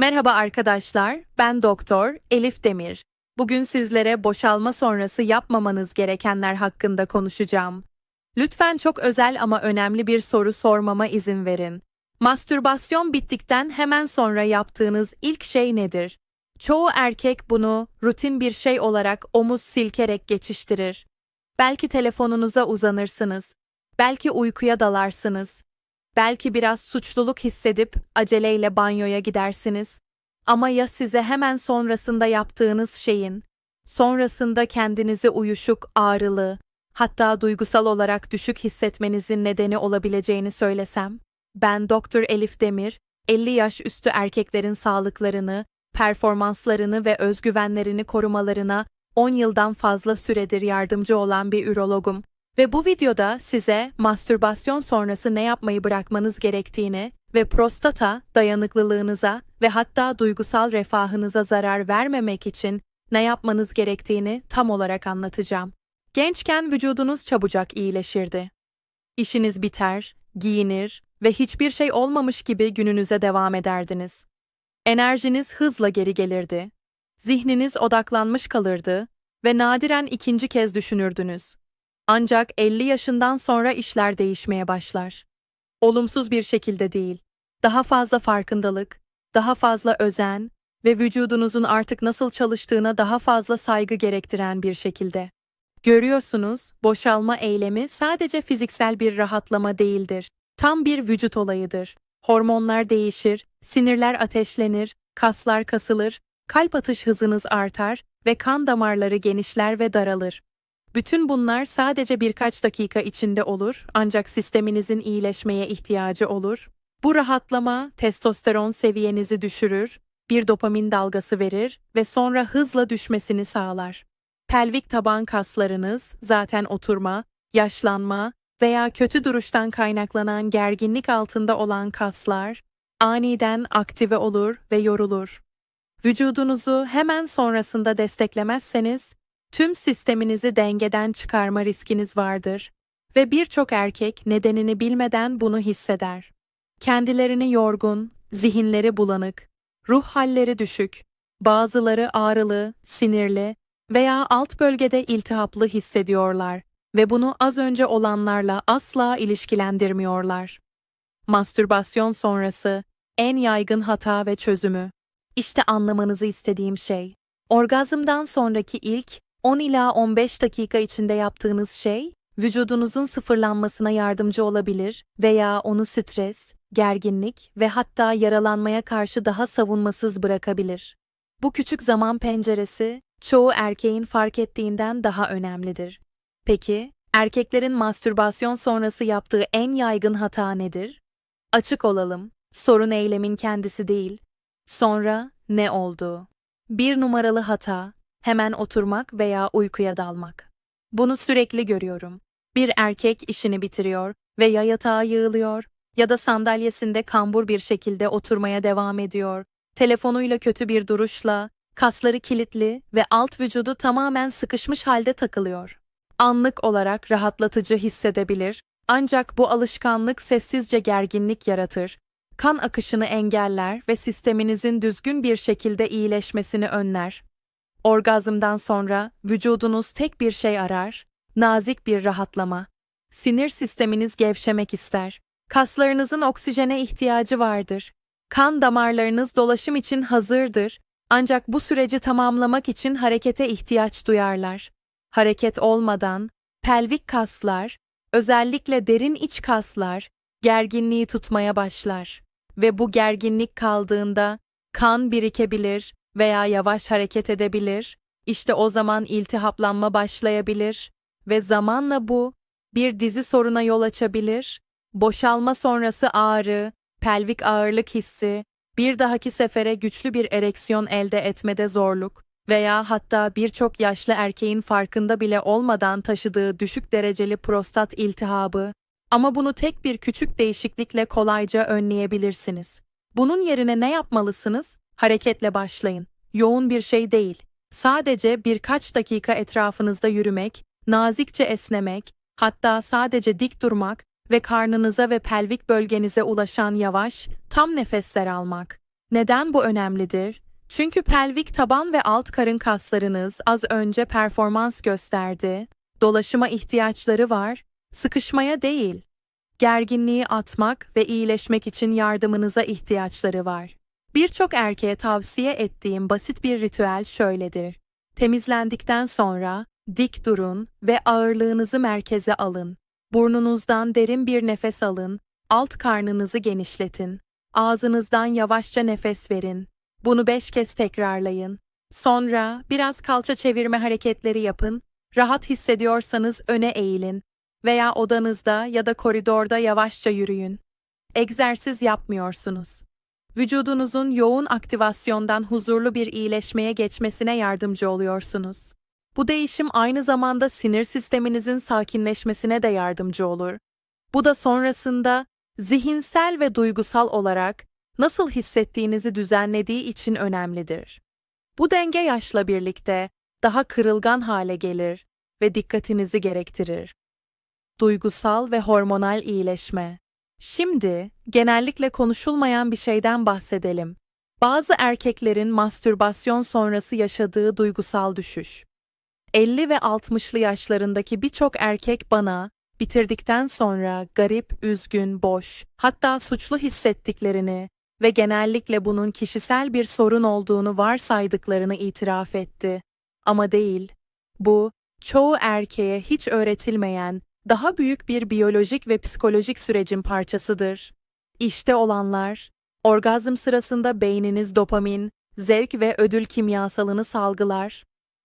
Merhaba arkadaşlar, ben Doktor Elif Demir. Bugün sizlere boşalma sonrası yapmamanız gerekenler hakkında konuşacağım. Lütfen çok özel ama önemli bir soru sormama izin verin. Mastürbasyon bittikten hemen sonra yaptığınız ilk şey nedir? Çoğu erkek bunu rutin bir şey olarak omuz silkerek geçiştirir. Belki telefonunuza uzanırsınız. Belki uykuya dalarsınız. Belki biraz suçluluk hissedip aceleyle banyoya gidersiniz. Ama ya size hemen sonrasında yaptığınız şeyin, sonrasında kendinizi uyuşuk, ağrılı, hatta duygusal olarak düşük hissetmenizin nedeni olabileceğini söylesem? Ben Dr. Elif Demir, 50 yaş üstü erkeklerin sağlıklarını, performanslarını ve özgüvenlerini korumalarına 10 yıldan fazla süredir yardımcı olan bir ürologum. Ve bu videoda size mastürbasyon sonrası ne yapmayı bırakmanız gerektiğini ve prostata dayanıklılığınıza ve hatta duygusal refahınıza zarar vermemek için ne yapmanız gerektiğini tam olarak anlatacağım. Gençken vücudunuz çabucak iyileşirdi. İşiniz biter, giyinir ve hiçbir şey olmamış gibi gününüze devam ederdiniz. Enerjiniz hızla geri gelirdi. Zihniniz odaklanmış kalırdı ve nadiren ikinci kez düşünürdünüz. Ancak 50 yaşından sonra işler değişmeye başlar. Olumsuz bir şekilde değil. Daha fazla farkındalık, daha fazla özen ve vücudunuzun artık nasıl çalıştığına daha fazla saygı gerektiren bir şekilde. Görüyorsunuz, boşalma eylemi sadece fiziksel bir rahatlama değildir. Tam bir vücut olayıdır. Hormonlar değişir, sinirler ateşlenir, kaslar kasılır, kalp atış hızınız artar ve kan damarları genişler ve daralır. Bütün bunlar sadece birkaç dakika içinde olur ancak sisteminizin iyileşmeye ihtiyacı olur. Bu rahatlama testosteron seviyenizi düşürür, bir dopamin dalgası verir ve sonra hızla düşmesini sağlar. Pelvik taban kaslarınız zaten oturma, yaşlanma veya kötü duruştan kaynaklanan gerginlik altında olan kaslar aniden aktive olur ve yorulur. Vücudunuzu hemen sonrasında desteklemezseniz tüm sisteminizi dengeden çıkarma riskiniz vardır ve birçok erkek nedenini bilmeden bunu hisseder. Kendilerini yorgun, zihinleri bulanık, ruh halleri düşük, bazıları ağrılı, sinirli veya alt bölgede iltihaplı hissediyorlar ve bunu az önce olanlarla asla ilişkilendirmiyorlar. Mastürbasyon sonrası en yaygın hata ve çözümü. İşte anlamanızı istediğim şey. Orgazmdan sonraki ilk 10 ila 15 dakika içinde yaptığınız şey, vücudunuzun sıfırlanmasına yardımcı olabilir veya onu stres, gerginlik ve hatta yaralanmaya karşı daha savunmasız bırakabilir. Bu küçük zaman penceresi, çoğu erkeğin fark ettiğinden daha önemlidir. Peki, erkeklerin mastürbasyon sonrası yaptığı en yaygın hata nedir? Açık olalım, sorun eylemin kendisi değil. Sonra ne oldu? Bir numaralı hata, hemen oturmak veya uykuya dalmak. Bunu sürekli görüyorum. Bir erkek işini bitiriyor ve ya yatağa yığılıyor ya da sandalyesinde kambur bir şekilde oturmaya devam ediyor. Telefonuyla kötü bir duruşla, kasları kilitli ve alt vücudu tamamen sıkışmış halde takılıyor. Anlık olarak rahatlatıcı hissedebilir ancak bu alışkanlık sessizce gerginlik yaratır, kan akışını engeller ve sisteminizin düzgün bir şekilde iyileşmesini önler. Orgazmdan sonra vücudunuz tek bir şey arar, nazik bir rahatlama. Sinir sisteminiz gevşemek ister. Kaslarınızın oksijene ihtiyacı vardır. Kan damarlarınız dolaşım için hazırdır. Ancak bu süreci tamamlamak için harekete ihtiyaç duyarlar. Hareket olmadan pelvik kaslar, özellikle derin iç kaslar gerginliği tutmaya başlar ve bu gerginlik kaldığında kan birikebilir, veya yavaş hareket edebilir, işte o zaman iltihaplanma başlayabilir ve zamanla bu bir dizi soruna yol açabilir, boşalma sonrası ağrı, pelvik ağırlık hissi, bir dahaki sefere güçlü bir ereksiyon elde etmede zorluk veya hatta birçok yaşlı erkeğin farkında bile olmadan taşıdığı düşük dereceli prostat iltihabı ama bunu tek bir küçük değişiklikle kolayca önleyebilirsiniz. Bunun yerine ne yapmalısınız? Hareketle başlayın. Yoğun bir şey değil. Sadece birkaç dakika etrafınızda yürümek, nazikçe esnemek, hatta sadece dik durmak ve karnınıza ve pelvik bölgenize ulaşan yavaş, tam nefesler almak. Neden bu önemlidir? Çünkü pelvik taban ve alt karın kaslarınız az önce performans gösterdi. Dolaşıma ihtiyaçları var, sıkışmaya değil. Gerginliği atmak ve iyileşmek için yardımınıza ihtiyaçları var. Birçok erkeğe tavsiye ettiğim basit bir ritüel şöyledir. Temizlendikten sonra dik durun ve ağırlığınızı merkeze alın. Burnunuzdan derin bir nefes alın, alt karnınızı genişletin. Ağzınızdan yavaşça nefes verin. Bunu beş kez tekrarlayın. Sonra biraz kalça çevirme hareketleri yapın. Rahat hissediyorsanız öne eğilin veya odanızda ya da koridorda yavaşça yürüyün. Egzersiz yapmıyorsunuz. Vücudunuzun yoğun aktivasyondan huzurlu bir iyileşmeye geçmesine yardımcı oluyorsunuz. Bu değişim aynı zamanda sinir sisteminizin sakinleşmesine de yardımcı olur. Bu da sonrasında zihinsel ve duygusal olarak nasıl hissettiğinizi düzenlediği için önemlidir. Bu denge yaşla birlikte daha kırılgan hale gelir ve dikkatinizi gerektirir. Duygusal ve hormonal iyileşme. Şimdi genellikle konuşulmayan bir şeyden bahsedelim. Bazı erkeklerin mastürbasyon sonrası yaşadığı duygusal düşüş. 50 ve 60'lı yaşlarındaki birçok erkek bana bitirdikten sonra garip, üzgün, boş, hatta suçlu hissettiklerini ve genellikle bunun kişisel bir sorun olduğunu varsaydıklarını itiraf etti. Ama değil. Bu, çoğu erkeğe hiç öğretilmeyen, daha büyük bir biyolojik ve psikolojik sürecin parçasıdır. İşte olanlar, orgazm sırasında beyniniz dopamin, zevk ve ödül kimyasalını salgılar.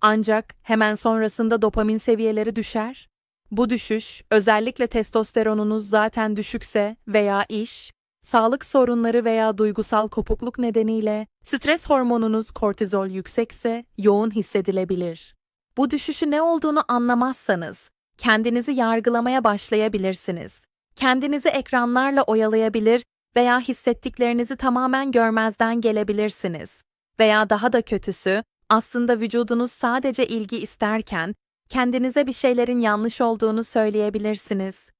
Ancak hemen sonrasında dopamin seviyeleri düşer. Bu düşüş, özellikle testosteronunuz zaten düşükse veya iş, sağlık sorunları veya duygusal kopukluk nedeniyle stres hormonunuz kortizol yüksekse yoğun hissedilebilir. Bu düşüşü ne olduğunu anlamazsanız kendinizi yargılamaya başlayabilirsiniz. Kendinizi ekranlarla oyalayabilir veya hissettiklerinizi tamamen görmezden gelebilirsiniz. Veya daha da kötüsü, aslında vücudunuz sadece ilgi isterken kendinize bir şeylerin yanlış olduğunu söyleyebilirsiniz.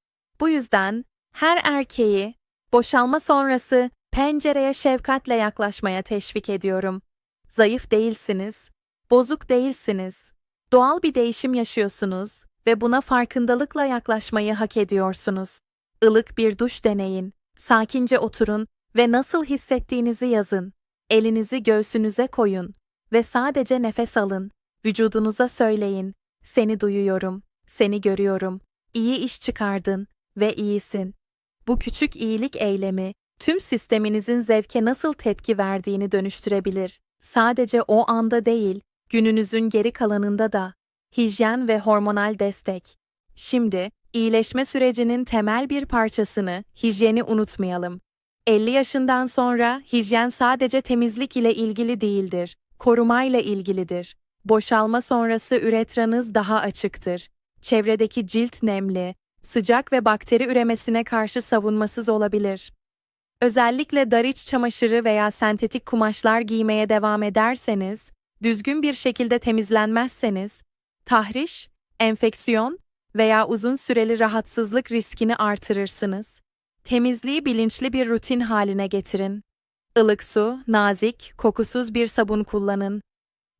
Bu yüzden her erkeği boşalma sonrası pencereye şefkatle yaklaşmaya teşvik ediyorum. Zayıf değilsiniz, bozuk değilsiniz. Doğal bir değişim yaşıyorsunuz ve buna farkındalıkla yaklaşmayı hak ediyorsunuz. Ilık bir duş deneyin, sakince oturun ve nasıl hissettiğinizi yazın. Elinizi göğsünüze koyun ve sadece nefes alın. Vücudunuza söyleyin, seni duyuyorum, seni görüyorum, iyi iş çıkardın ve iyisin. Bu küçük iyilik eylemi tüm sisteminizin zevke nasıl tepki verdiğini dönüştürebilir. Sadece o anda değil, gününüzün geri kalanında da. Hijyen ve hormonal destek. Şimdi iyileşme sürecinin temel bir parçasını, hijyeni unutmayalım. 50 yaşından sonra hijyen sadece temizlik ile ilgili değildir, korumayla ilgilidir. Boşalma sonrası üretranız daha açıktır. Çevredeki cilt nemli, sıcak ve bakteri üremesine karşı savunmasız olabilir. Özellikle dar iç çamaşırı veya sentetik kumaşlar giymeye devam ederseniz, düzgün bir şekilde temizlenmezseniz, tahriş, enfeksiyon veya uzun süreli rahatsızlık riskini artırırsınız. Temizliği bilinçli bir rutin haline getirin. Ilık su, nazik, kokusuz bir sabun kullanın.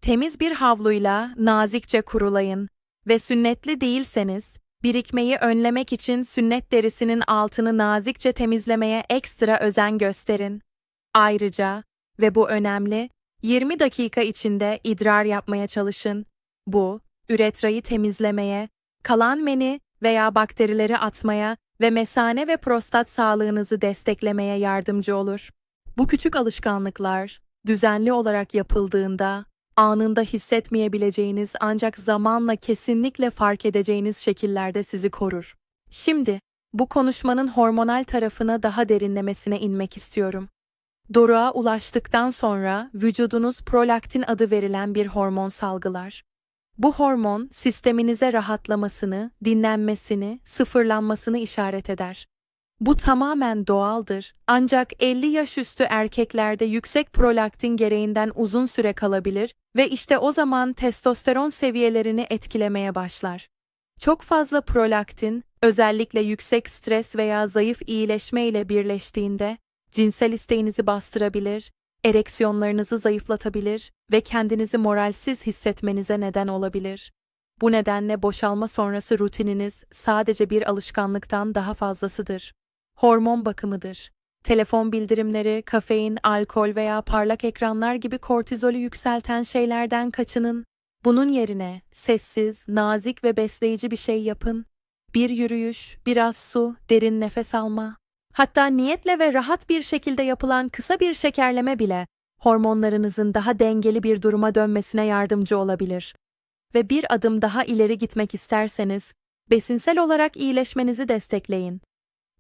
Temiz bir havluyla nazikçe kurulayın ve sünnetli değilseniz, birikmeyi önlemek için sünnet derisinin altını nazikçe temizlemeye ekstra özen gösterin. Ayrıca ve bu önemli, 20 dakika içinde idrar yapmaya çalışın. Bu, üretrayı temizlemeye, kalan meni veya bakterileri atmaya ve mesane ve prostat sağlığınızı desteklemeye yardımcı olur. Bu küçük alışkanlıklar düzenli olarak yapıldığında anında hissetmeyebileceğiniz ancak zamanla kesinlikle fark edeceğiniz şekillerde sizi korur. Şimdi bu konuşmanın hormonal tarafına daha derinlemesine inmek istiyorum. Doruğa ulaştıktan sonra vücudunuz prolaktin adı verilen bir hormon salgılar. Bu hormon sisteminize rahatlamasını, dinlenmesini, sıfırlanmasını işaret eder. Bu tamamen doğaldır. Ancak 50 yaş üstü erkeklerde yüksek prolaktin gereğinden uzun süre kalabilir ve işte o zaman testosteron seviyelerini etkilemeye başlar. Çok fazla prolaktin, özellikle yüksek stres veya zayıf iyileşme ile birleştiğinde cinsel isteğinizi bastırabilir, ereksiyonlarınızı zayıflatabilir ve kendinizi moralsiz hissetmenize neden olabilir. Bu nedenle boşalma sonrası rutininiz sadece bir alışkanlıktan daha fazlasıdır. Hormon bakımıdır. Telefon bildirimleri, kafein, alkol veya parlak ekranlar gibi kortizolü yükselten şeylerden kaçının. Bunun yerine sessiz, nazik ve besleyici bir şey yapın. Bir yürüyüş, biraz su, derin nefes alma. Hatta niyetle ve rahat bir şekilde yapılan kısa bir şekerleme bile hormonlarınızın daha dengeli bir duruma dönmesine yardımcı olabilir. Ve bir adım daha ileri gitmek isterseniz, besinsel olarak iyileşmenizi destekleyin.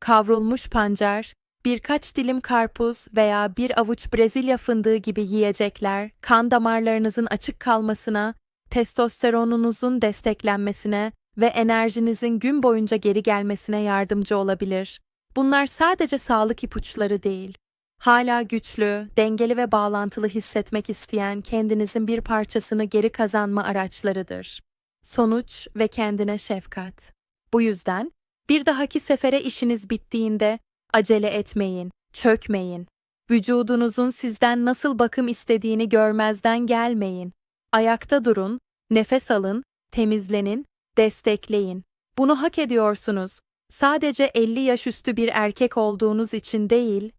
Kavrulmuş pancar, birkaç dilim karpuz veya bir avuç Brezilya fındığı gibi yiyecekler, kan damarlarınızın açık kalmasına, testosteronunuzun desteklenmesine ve enerjinizin gün boyunca geri gelmesine yardımcı olabilir. Bunlar sadece sağlık ipuçları değil. Hala güçlü, dengeli ve bağlantılı hissetmek isteyen kendinizin bir parçasını geri kazanma araçlarıdır. Sonuç ve kendine şefkat. Bu yüzden bir dahaki sefere işiniz bittiğinde acele etmeyin, çökmeyin. Vücudunuzun sizden nasıl bakım istediğini görmezden gelmeyin. Ayakta durun, nefes alın, temizlenin, destekleyin. Bunu hak ediyorsunuz. Sadece 50 yaş üstü bir erkek olduğunuz için değil,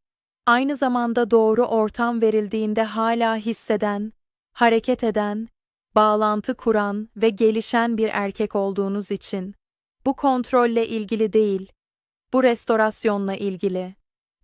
aynı zamanda doğru ortam verildiğinde hala hisseden, hareket eden, bağlantı kuran ve gelişen bir erkek olduğunuz için. Bu kontrolle ilgili değil, bu restorasyonla ilgili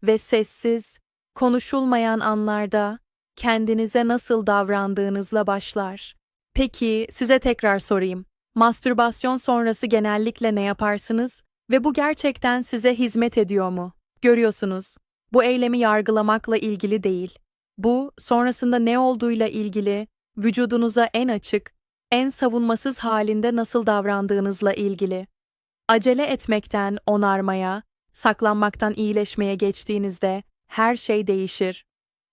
ve sessiz, konuşulmayan anlarda kendinize nasıl davrandığınızla başlar. Peki, size tekrar sorayım. Mastürbasyon sonrası genellikle ne yaparsınız ve bu gerçekten size hizmet ediyor mu? Görüyorsunuz, bu eylemi yargılamakla ilgili değil. Bu, sonrasında ne olduğuyla ilgili, vücudunuza en açık, en savunmasız halinde nasıl davrandığınızla ilgili. Acele etmekten onarmaya, saklanmaktan iyileşmeye geçtiğinizde her şey değişir.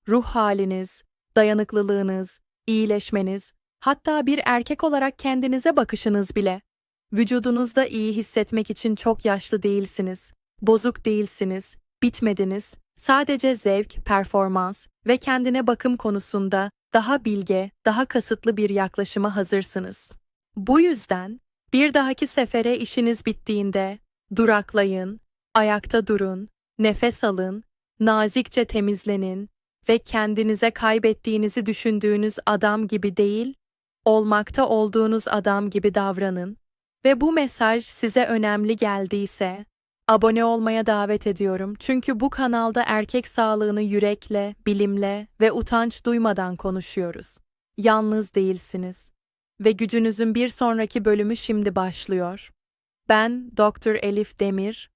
Ruh haliniz, dayanıklılığınız, iyileşmeniz, hatta bir erkek olarak kendinize bakışınız bile. Vücudunuzda iyi hissetmek için çok yaşlı değilsiniz, bozuk değilsiniz, bitmediniz. Sadece zevk, performans ve kendine bakım konusunda daha bilge, daha kasıtlı bir yaklaşıma hazırsınız. Bu yüzden bir dahaki sefere işiniz bittiğinde duraklayın, ayakta durun, nefes alın, nazikçe temizlenin ve kendinize kaybettiğinizi düşündüğünüz adam gibi değil, olmakta olduğunuz adam gibi davranın ve bu mesaj size önemli geldiyse abone olmaya davet ediyorum. Çünkü bu kanalda erkek sağlığını yürekle, bilimle ve utanç duymadan konuşuyoruz. Yalnız değilsiniz ve gücünüzün bir sonraki bölümü şimdi başlıyor. Ben Dr. Elif Demir